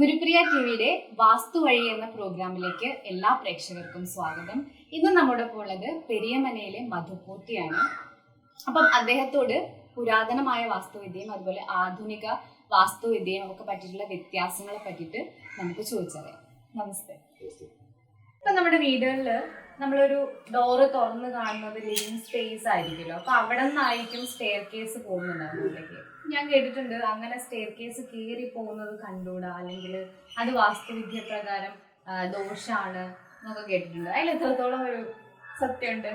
ഗുരുപ്രിയ ടിവിയുടെ വാസ്തു വഴി എന്ന പ്രോഗ്രാമിലേക്ക് എല്ലാ പ്രേക്ഷകർക്കും സ്വാഗതം. ഇന്ന് നമ്മുടെ ഒപ്പം ഉള്ളത് പെരിയമനയിലെ മധുപൂട്ടിയാണ് അപ്പം അദ്ദേഹത്തോട് പുരാതനമായ വാസ്തുവിദ്യയും അതുപോലെ ആധുനിക വാസ്തുവിദ്യയും ഒക്കെ പറ്റിയിട്ടുള്ള വ്യത്യാസങ്ങളെ പറ്റിയിട്ട് നമുക്ക് ചോദിച്ചറിയാം. നമസ്തേ. ഇപ്പൊ നമ്മുടെ വീടുകളിൽ നമ്മളൊരു ഡോറ് തുറന്ന് കാണുന്നത് ലിവിങ് സ്പേസ് ആയിരിക്കുമല്ലോ. അപ്പൊ അവിടെ നിന്നായിരിക്കും സ്റ്റെയർ കേസ് പോകുന്നുണ്ട് ഞാൻ കേട്ടിട്ടുണ്ട് അങ്ങനെ സ്റ്റെയർ കേസ് കയറി പോകുന്നത് കണ്ടൂടാ അല്ലെങ്കിൽ അത് വാസ്തുവിദ്യ പ്രകാരം ദോഷാണ് എന്നൊക്കെ കേട്ടിട്ടുണ്ട്. അതിൽ എത്രത്തോളം ഒരു സത്യമുണ്ട്?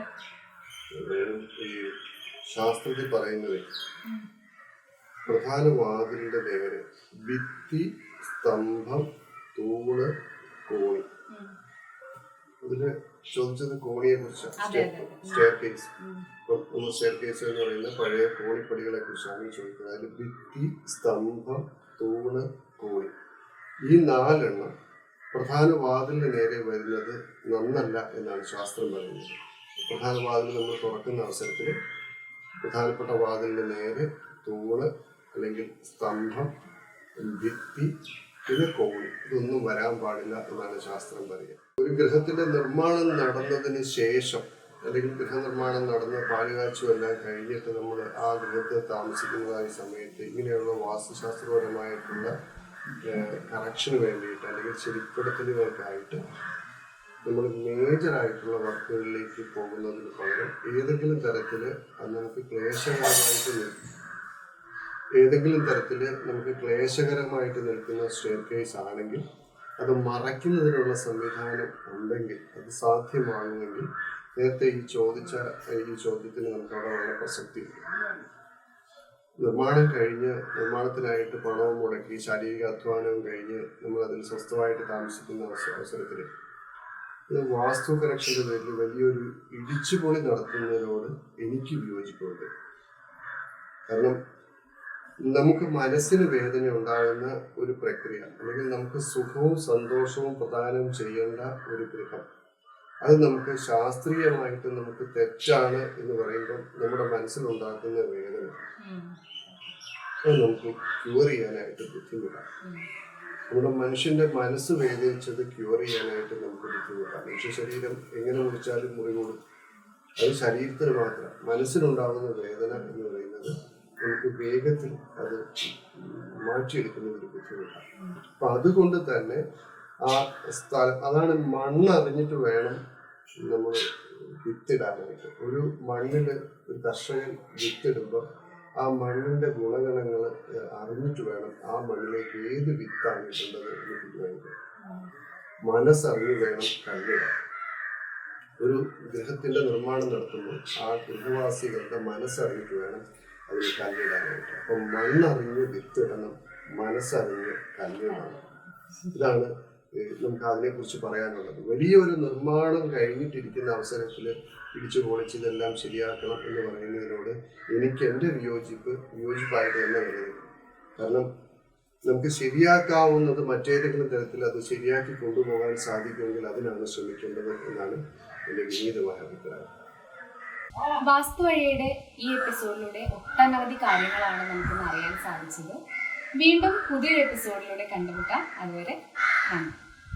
ശാസ്ത്രത്തിൽ പറയുന്നത്. പ്രധാന വാതിലിന്റെ നേരെ ഭിത്തി സ്തംഭം തൂണ് കോണി. ഉം. അതിൽ ചോദിച്ചത് കോണിയെ കുറിച്ചാണ്. Staircase. ഇപ്പം സ്റ്റെയർ കേസ് എന്ന് പറയുന്ന പഴയ കോണിപ്പടികളെ കുറിച്ചാണ് ചോദിക്കുന്നത് അതിൽ ഭിത്തി സ്തംഭം തൂണ് കോണി ഈ നാലെണ്ണം പ്രധാന വാതിലിന് നേരെ വരുന്നത് നന്നല്ല എന്നാണ് ശാസ്ത്രം പറയുന്നത് പ്രധാന വാതിൽ നമ്മൾ തുറക്കുന്ന അവസരത്തിൽ പ്രധാനപ്പെട്ട വാതിലിന് നേരെ തൂണ് അല്ലെങ്കിൽ സ്തംഭം ഭിത്തി പിന്നെ കോഴി ഇതൊന്നും വരാൻ പാടില്ല എന്നാണ് ശാസ്ത്രം പറയുക ഒരു ഗ്രഹത്തിന്റെ നിർമ്മാണം നടന്നതിന് ശേഷം അല്ലെങ്കിൽ ഗൃഹനിർമ്മാണം നടന്ന് പാലുകാച്ചും എല്ലാം കഴിഞ്ഞിട്ട് നമ്മൾ ആ ഗൃഹത്തിൽ താമസിക്കുന്നതായ സമയത്ത് ഇങ്ങനെയുള്ള വാസ്തുശാസ്ത്രപരമായിട്ടുള്ള കറക്ഷന് വേണ്ടിയിട്ട് അല്ലെങ്കിൽ ശരിപ്പെടുത്തലുകൾക്കായിട്ട് നമ്മൾ മേജറായിട്ടുള്ള വർക്കുകളിലേക്ക് പോകുന്നതിന് പകരം ഏതെങ്കിലും തരത്തിൽ അത് നമുക്ക് ക്ലേശകരമായിട്ട് ഏതെങ്കിലും തരത്തിൽ നമുക്ക് ക്ലേശകരമായിട്ട് നിൽക്കുന്ന സ്റ്റെയർ കേസ് ആണെങ്കിൽ അത് മറയ്ക്കുന്നതിനുള്ള സംവിധാനം ഉണ്ടെങ്കിൽ അത് സാധ്യമാകുമെങ്കിൽ നേരത്തെ ഈ ചോദിച്ച ഈ ചോദ്യത്തിന് നമുക്ക് അവിടെ വളരെ പ്രസക്തി നിർമ്മാണം കഴിഞ്ഞ് നിർമ്മാണത്തിനായിട്ട് പണവും മുടക്കി ശാരീരിക അധ്വാനവും കഴിഞ്ഞ് നമ്മൾ അതിൽ സ്വസ്ഥമായിട്ട് താമസിക്കുന്ന അവസരത്തിൽ ഇത് വാസ്തു കറക്ഷന്റെ പേരിൽ വലിയൊരു ഇടിച്ചുപൊളി നടത്തുന്നതിനോട് എനിക്ക് വിയോജിപ്പുണ്ട് കാരണം നമുക്ക് മനസ്സിന് വേദന ഉണ്ടാകുന്ന ഒരു പ്രക്രിയ അല്ലെങ്കിൽ നമുക്ക് സുഖവും സന്തോഷവും പ്രദാനം ചെയ്യേണ്ട ഒരു ഗൃഹം. അത് നമുക്ക് ശാസ്ത്രീയമായിട്ട് നമുക്ക് തെറ്റാണ് എന്ന് പറയുമ്പോൾ നമ്മുടെ മനസ്സിലുണ്ടാക്കുന്ന വേദന. അത് നമുക്ക് ക്യൂർ ചെയ്യാനായിട്ട് ബുദ്ധിമുട്ടാണ്. നമ്മുടെ മനുഷ്യന്റെ മനസ്സ് വേദനിച്ചത് ക്യൂർ ചെയ്യാനായിട്ട് നമുക്ക് ബുദ്ധിമുട്ടാണ്. മനുഷ്യ ശരീരം എങ്ങനെ മുറിച്ചാലും മുറികൂടും അത് ശരീരത്തിന് മാത്രം. മനസ്സിനുണ്ടാകുന്ന വേദന എന്ന് പറയുന്നത് നമുക്ക് വേഗത്തിൽ അത് മാറ്റിയെടുക്കുന്ന ഒരു ബുദ്ധിമുട്ടാണ്. അപ്പൊ അതുകൊണ്ട് തന്നെ ആ സ്ഥലം അതാണ് മണ്ണ് അറിഞ്ഞിട്ട് വേണം നമ്മൾ വിത്തിടാനായിട്ട് ഒരു മണ്ണിൽ ഒരു കർഷകൻ വിത്തിടുമ്പോൾ ആ മണ്ണിന്റെ ഗുണഗണങ്ങൾ അറിഞ്ഞിട്ട് വേണം ആ മണ്ണിലേക്ക് ഏത് വിത്താണ് ഇടേണ്ടത് എന്ന് തീരുമാനിക്കാൻ. മനസ്സറിഞ്ഞ് വേണം കല്ലിടാൻ. ഒരു ഗൃഹത്തിന്റെ നിർമ്മാണം നടത്തുമ്പോൾ ആ ഗൃഹവാസികളുടെ മനസ്സറിഞ്ഞിട്ട് വേണം അതിന് കല്ലിടാനായിട്ട് അപ്പം മണ്ണറിഞ്ഞ് വിത്തിടണം മനസ്സറിഞ്ഞ് കല്ലിടണം ഇതാണ് നമുക്ക് അതിനെക്കുറിച്ച് പറയാനുള്ളത്. വലിയൊരു നിർമ്മാണം കഴിഞ്ഞിട്ടിരിക്കുന്ന അവസരത്തിൽ ഇടിച്ചു പൊളിച്ച് ഇതെല്ലാം ശരിയാക്കണം എന്ന് പറയുന്നതിനോട് എനിക്ക് എന്റെ വിയോജിപ്പ് വിയോജിപ്പായിട്ട് തന്നെ വരുന്നത് കാരണം നമുക്ക് ശരിയാക്കാവുന്നത് മറ്റേതെങ്കിലും തരത്തിൽ അത് ശരിയാക്കി കൊണ്ടുപോകാൻ സാധിക്കുമെങ്കിൽ അതിനാണ് ശ്രമിക്കേണ്ടത് എന്നാണ് എന്റെ വിനീതമായ അഭിപ്രായം. വാസ്തു വഴിയുടെ ഈ എപ്പിസോഡിലൂടെ ഒട്ടനവധി കാര്യങ്ങളാണ് നമുക്കിന്ന് അറിയാൻ സാധിച്ചത്. വീണ്ടും പുതിയൊരു എപ്പിസോഡിലൂടെ കണ്ടുമുട്ടാം. അതുവരെ നന്ദി.